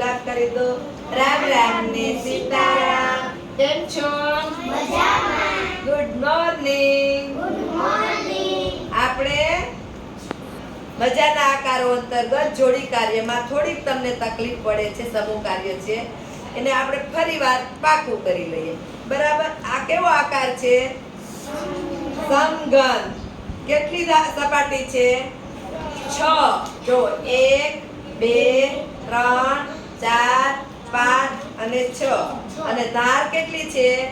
ગુલાબ કરી દો રામ રામ ને સીતારામ. કેમ છો? ગુડ મોર્નિંગ આપણે મજાના આકારો અંતર્ગત જોડી કાર્યમાં થોડીક તમને તકલીફ પડે છે સમૂહ કાર્ય છે એને આપણે ફરીવાર પાકું કરી લઈએ. બરાબર? આ કેવો આકાર છે? સમઘન કેટલી સપાટી છે? છ. જો એક બે ત્રણ ચાર, પાંચ અને છ. અને ધાર કેટલી છે?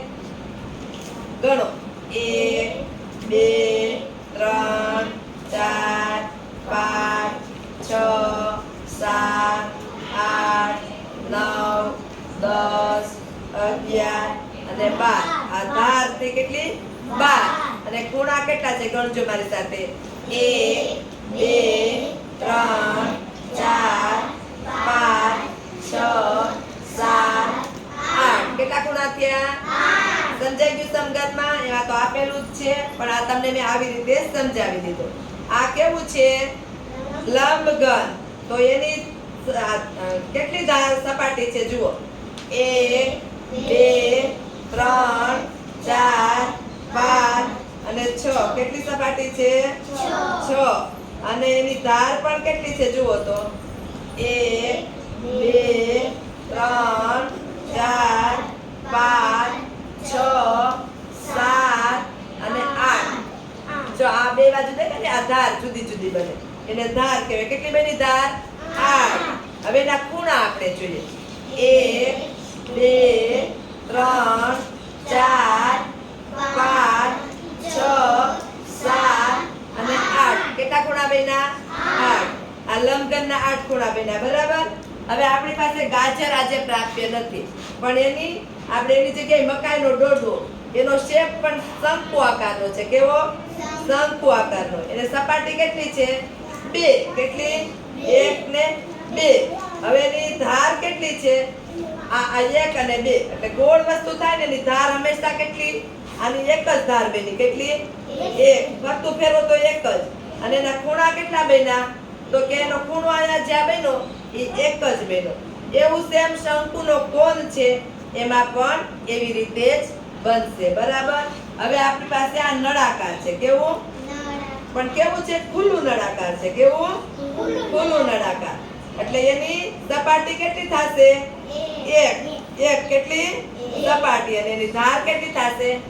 ગણો. એક, બે, ત્રણ, ચાર, પાંચ, છ, સાત, આઠ, નવ, દસ, અગિયાર અને બાર. આ ધાર તે કેટલી? બાર. અને ખૂણા કેટલા છે? ગણજો મારી સાથે. એક, બે, ત્રણ, ચાર, પાંચ છ સાત આઠ. કેટલા ખૂણા થયા? સમજાઈ ગયું સમગતમાં એમાં તો આપેલું જ છે પણ આ તમને મેં આવી રીતે સમજાવી દીધું. આ કેવું છે? લંબઘન તો એની કેટલી સપાટી છે જુઓ. એક બે ત્રણ ચાર પાંચ અને છ. કેટલી સપાટી છે. છ. અને એની ધાર પણ કેટલી છે જુઓ તો? એક બે, ત્રણ, ચાર, પાંચ, છ, સાત અને આઠ. જો આ બે બાજુ દેખાય આ ધાર જુદી જુદી બને. એને ધાર કહેવાય. કેટલી બની ધાર? આઠ. હવે એના ખૂણા આપણે જોઈએ. એક, બે, ત્રણ, ચાર, પાંચ, છ, સાત અને આઠ. કેટલા ખૂણા બેના આઠ. આ લંબઘનના આઠ ખૂણા બેના બરાબર? હવે આપણી પાસે ગાજર આજે પ્રાપ્ય નથી. પણ એની, આપણે એની જગ્યાએ મકાઈનો ડોડો એનો શેપ પણ શંકુ આકારનો છે. કેવો? શંકુ આકારનો. એને સપાટી કેટલી છે? બે. કેટલી? એક ને બે. હવે એની ધાર કેટલી છે? આ આ એક અને બે. એટલે ગોળ વસ્તુ થાય ને એની ધાર હંમેશા કેટલી? આની એક જ ધાર બની. કેટલી? એક. ફરતું ફેરો તો એક જ. અને એના ખૂણા કેટલા બન્યા? તો કે એનો ખૂણો અહીંયા જ્યાં બન્યો એ એક જ મેળો એવું સેમ શંકુનો કોણ છે એમાં પણ એવી રીતે જ બનશે બરાબર? હવે આપણી પાસે આ નળાકાર છે કેવું? પણ કેવું છે? ખુલ્લું નળાકાર છે કેવું? ખુલ્લું. નળાકાર. એટલે એની સપાટી કેટલી થશે? એક. એક. કેટલી? સપાટી. અને એની ધાર કેટલી થશે?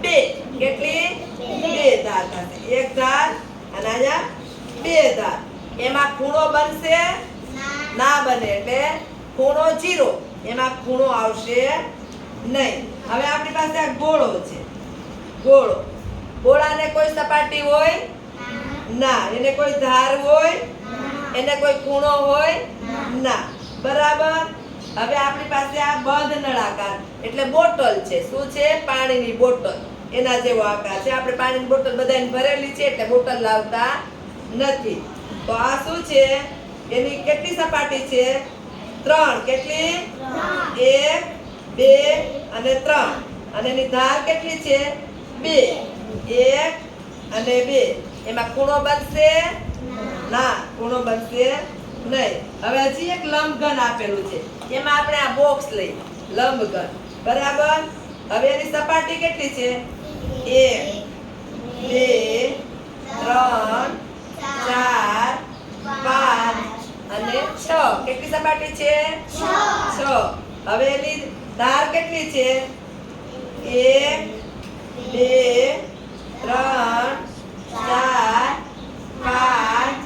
બે. કેટલી? બે ધાર થશે. એક ધાર અને અહીંયા બે ધાર. એમાં ખૂણો બનશે? ના બને એટલે ખૂણો જીરો. એમાં ખૂણો આવશે નહીં. હવે આપણી પાસે આ ગોળો છે. ગોળો. ગોળાને કોઈ સપાટી હોય? ના. એને કોઈ ધાર હોય? એને કોઈ ખૂણો હોય? ના. બરાબર? હવે આપણી પાસે આ બંધ નળાકાર એટલે બોટલ છે. શું છે? પાણીની બોટલ. એના જેવો આકાર છે. આપણે પાણીની બોટલ બધાને ભરેલી છે એટલે બોટલ લાવતા નથી. તો આ શું છે? એની કેટલી સપાટી છે? ત્રણ. કેટલી? એક બે અને ત્રણ. અને એની ધાર કેટલી છે? બે. એક અને બે. એમાં ખૂણો બનશે? ના. ખૂણો બનશે નહીં. હવે હજી એક લંબઘન આપેલું છે. એમાં આપણે આ બોક્સ લઈ. લંબઘન. બરાબર? હવે એની સપાટી કેટલી છે? એક બે ત્રણ ચાર કેટલી સપાટી છે? છ. હવે એની ધાર કેટલી છે? એક બે ત્રણ ચાર પાંચ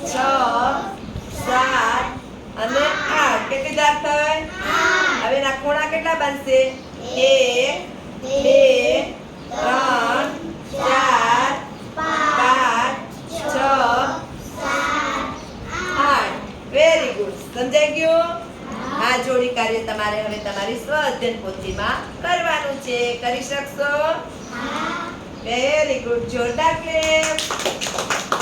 છ સાત અને આઠ. કેટલી ધાર થાય? હવે એના ખૂણા કેટલા બનશે? એક બે ત્રણ ચાર પાંચ છ આઠ વેરી ગુડ સમજાઈ ગયું આ જોડી કાર્ય તમારે હવે તમારી સ્વ અધ્યયન પોથીમાં કરવાનું છે. કરી શકશો? વેરી ગુડ જોરદાર ક્લેપ